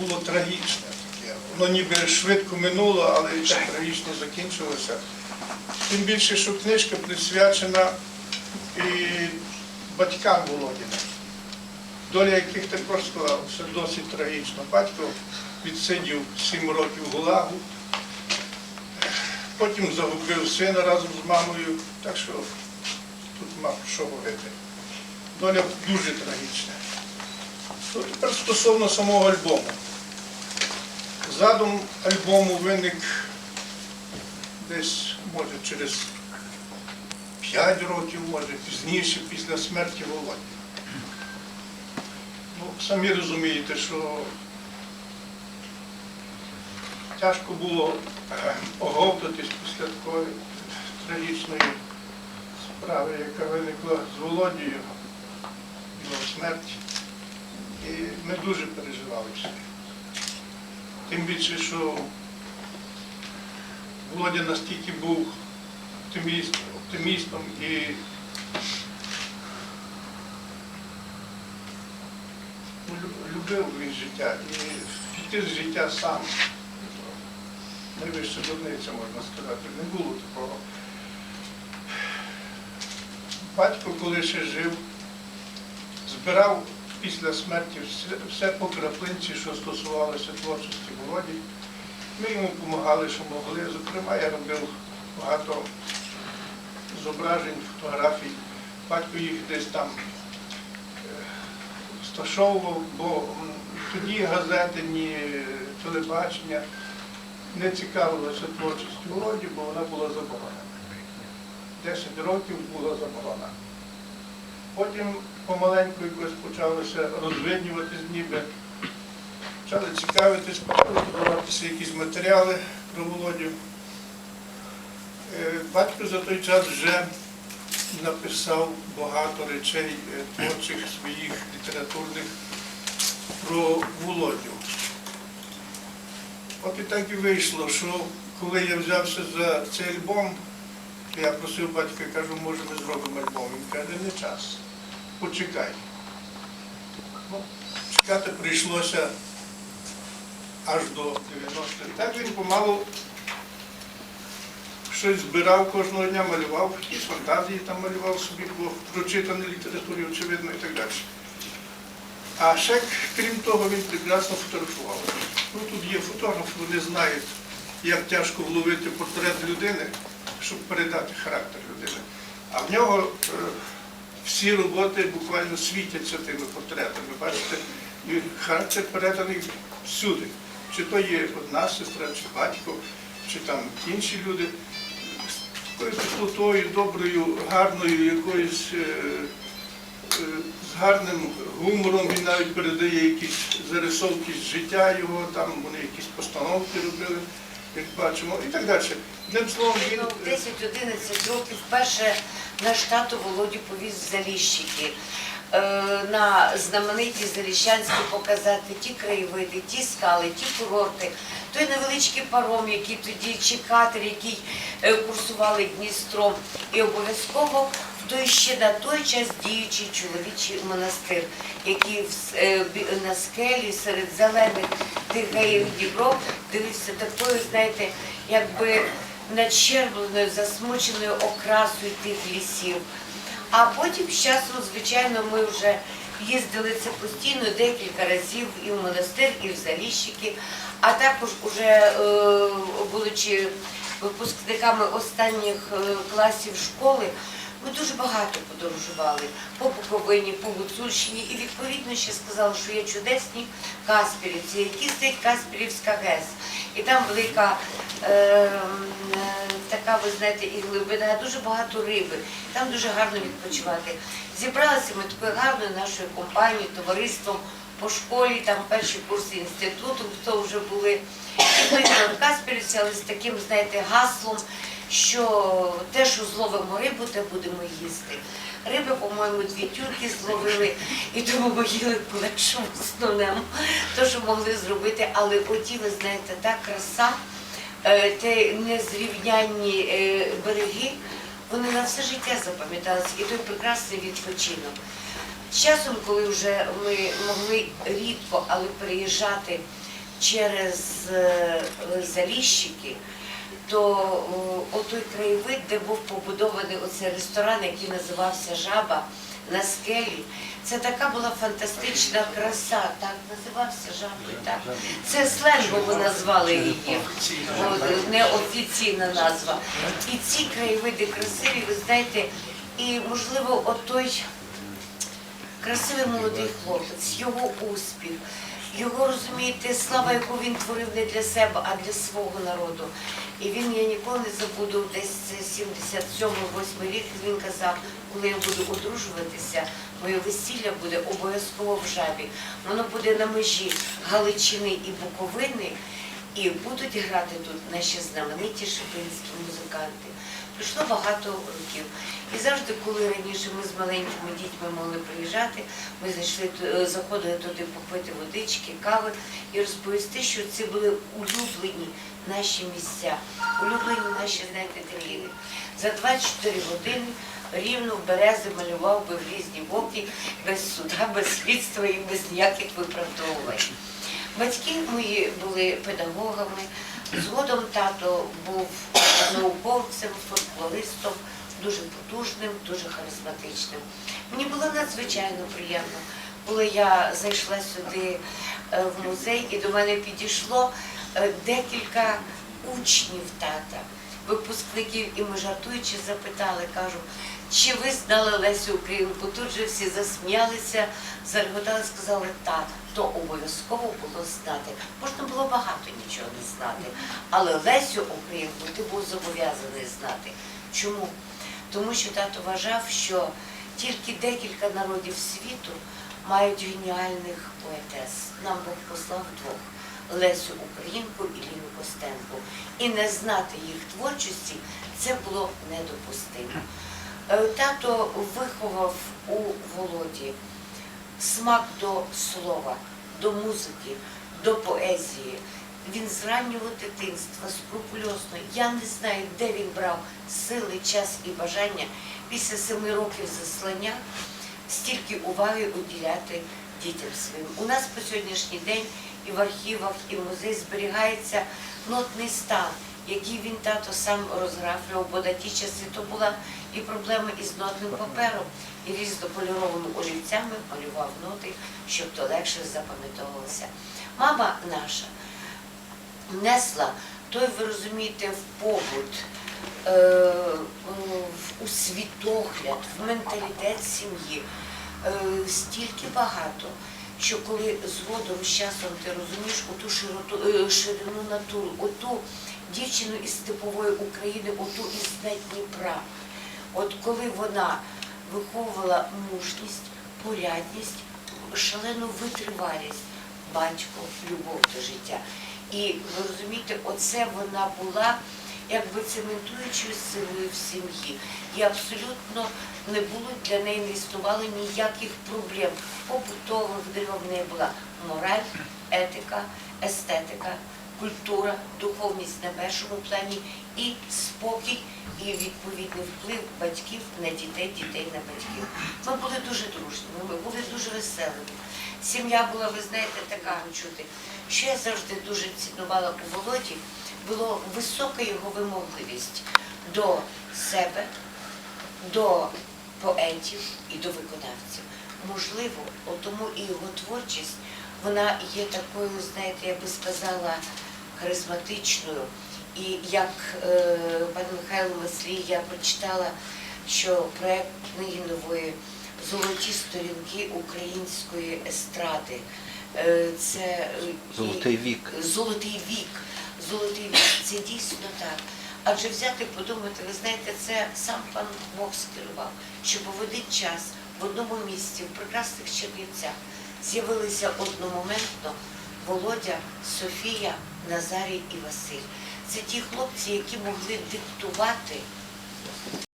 було трагічне таке. Воно ніби швидко минуло, але і трагічно закінчилося. Тим більше, що книжка присвячена і батькам Володіна, доля яких також склалася досить трагічно. Батько відсидів 7 років гулагу, потім загубив сина разом з мамою, так що тут про що говорити. Доля дуже трагічна. Тепер стосовно самого альбому. Задум альбому виник десь, може, через 5 років, може пізніше, після смерті Володі. Ну, самі розумієте, що тяжко було е, оговтатись після такої трагічної справи, яка виникла з Володією, його смерті. І ми дуже переживали всі. Тим більше, що Володя настільки був оптиміст, оптимістом і ну, любив він життя і піти з життя сам. Найвища дурниця, можна сказати, не було такого. Батько, коли ще жив, збирав після смерті все, все по краплинці, що стосувалося творчості Володі. Ми йому допомагали, що могли. Зокрема, я робив багато зображень, фотографій. Батько їх десь там е, сташовував, бо тоді газети, ні телебачення не цікавилося творчістю Володі, бо вона була заборонена. 10 років була заборона. Потім помаленьку якось почалося розвиднюватись ніби. Почали цікавитись, почали подаватися якісь матеріали про Володю. Е, Батько за той час вже написав багато речей е, творчих своїх літературних про Володю. От і так і вийшло, що коли я взявся за цей альбом, я просив батька, кажу, може ми зробимо альбом. Він каже, не час. Почекай. Ну, чекати прийшлося аж до 90-х. Так він помалу щось збирав кожного дня, малював, якісь фантазії там малював собі по прочитаній літературі, очевидно, і так далі. А ще, крім того, він прекрасно фотографував. Ну, тут є фотограф, вони знають, як тяжко вловити портрет людини, щоб передати характер людини. А в нього е, всі роботи буквально світяться тими портретами. Бачите, і характер переданий всюди. Чи то є одна сестра, чи батько, чи там інші люди з такою теплотою, доброю, гарною, якоюсь е, е, з гарним гумором він навіть передає якісь зарисовки з життя його, там вони якісь постановки робили, як бачимо, і так далі. Одним словом, він Ну, е, 10-11 років вперше наш тато Володю повіз в Заліщики. Е, на знамениті заліщанські показати ті краєвиди, ті скали, ті курорти, той невеличкий паром, який тоді, чи катер, який е, курсували Дністром. І обов'язково в той ще на той час діючий чоловічий монастир, який е, на скелі серед зелених тих гаїв Дібров дивився такою, знаєте, якби надщербленою, засмученою окрасою тих лісів. А потім з часом, звичайно, ми вже їздили це постійно декілька разів і в монастир, і в Заліщики, а також уже е, будучи випускниками останніх е, класів школи, ми дуже багато подорожували по Буковині, по Гуцульщині, і відповідно ще сказали, що є чудесні Каспірівці, які стоїть Каспірівська ГЕС. І там велика е, е, така, ви знаєте, і глибина, дуже багато риби. Там дуже гарно відпочивати. Зібралися ми такою гарною нашою компанією, товариством по школі, там перші курси інституту, хто вже були. І поїхали в Каспірівці, але з таким, знаєте, гаслом, що те, що зловимо рибу, те будемо їсти. Риби, по-моєму, дві тюрки зловили, і тому ми їли полегшу основному, то, що могли зробити. Але оті, ви знаєте, та краса, е, те незрівнянні е, береги, вони на все життя запам'яталися. І той прекрасний відпочинок. З часом, коли вже ми могли рідко, але переїжджати через е, Заліщики, то отой краєвид, де був побудований оцей ресторан, який називався Жаба на скелі. Це така була фантастична краса, так називався жабою. Так це сленгово назвали її, неофіційна назва. І ці краєвиди красиві, ви знаєте, і можливо, отой красивий молодий хлопець, його успіх, його розумієте, слава, яку він творив не для себе, а для свого народу. І він я ніколи не забуду, десь 77-8 рік він казав, коли я буду одружуватися, моє весілля буде обов'язково в жабі. Воно буде на межі Галичини і Буковини, і будуть грати тут наші знамениті шипинські музиканти. Пройшло багато років. І завжди, коли раніше ми з маленькими дітьми могли приїжджати, ми зайшли е, заходили туди попити водички, кави і розповісти, що це були улюблені наші місця, улюблені наші знаєте, країни. За 24 години рівно в берези малював би в різні боки, без суда, без слідства і без ніяких виправдовувань. Батьки мої були педагогами. Згодом тато був науковцем, футболистом, дуже потужним, дуже харизматичним. Мені було надзвичайно приємно, коли я зайшла сюди е, в музей, і до мене підійшло е, декілька учнів тата, випускників, і ми жартуючи запитали, кажу, чи ви знали Лесю Українку? Тут же всі засміялися, зареготали, сказали так, то обов'язково було знати. Можна було багато нічого не знати, але Лесю Українку ти був зобов'язаний знати. Чому? Тому що тато вважав, що тільки декілька народів світу мають геніальних поетес. Нам Бог послав двох. Лесю Українку і Ліну Костенко. І не знати їх творчості це було недопустимо. Е, Тато виховав у Володі смак до слова, до музики, до поезії. Він з раннього дитинства скрупульозно. Я не знаю, де він брав сили, час і бажання після семи років заслання стільки уваги уділяти дітям своїм. У нас по сьогоднішній день і в архівах, і в музеї зберігається нотний стан, який він тато сам розграфлював, бо на ті часи то була і проблема із нотним папером, і різнокольоровими олівцями малював ноти, щоб то легше запам'ятовувалося. Мама наша внесла той, ви розумієте, в побут, е, у світогляд, в менталітет сім'ї е, стільки багато, що коли згодом з часом ти розумієш оту широту, е, ширину натуру, оту дівчину із степової України, оту із Дніпра. От коли вона виховувала мужність, порядність, шалену витривалість, батько, любов до життя. І ви розумієте, оце вона була якби цементуючою силою в сім'ї. І абсолютно не було для неї, не існувало ніяких проблем. Побутових, в була мораль, етика, естетика, культура, духовність на першому плані і спокій, і відповідний вплив батьків на дітей, дітей на батьків. Ми були дуже дружніми, ми були дуже веселими. Сім'я була, ви знаєте, така чути. Що я завжди дуже цінувала у Володі, було висока його вимогливість до себе, до поетів і до виконавців. Можливо, тому і його творчість, вона є такою, знаєте, я би сказала, харизматичною. І як е, пан Михайло Маслій, я прочитала, що проект книги нової Золоті сторінки української естради. Е, Це е, Золотий вік. Золотий вік. Золотий вік. Це дійсно так. Адже взяти, подумати, ви знаєте, це сам пан Бог скерував, щоб в один час в одному місці, в прекрасних Чернівцях, з'явилися одномоментно Володя, Софія, Назарій і Василь. Це ті хлопці, які могли диктувати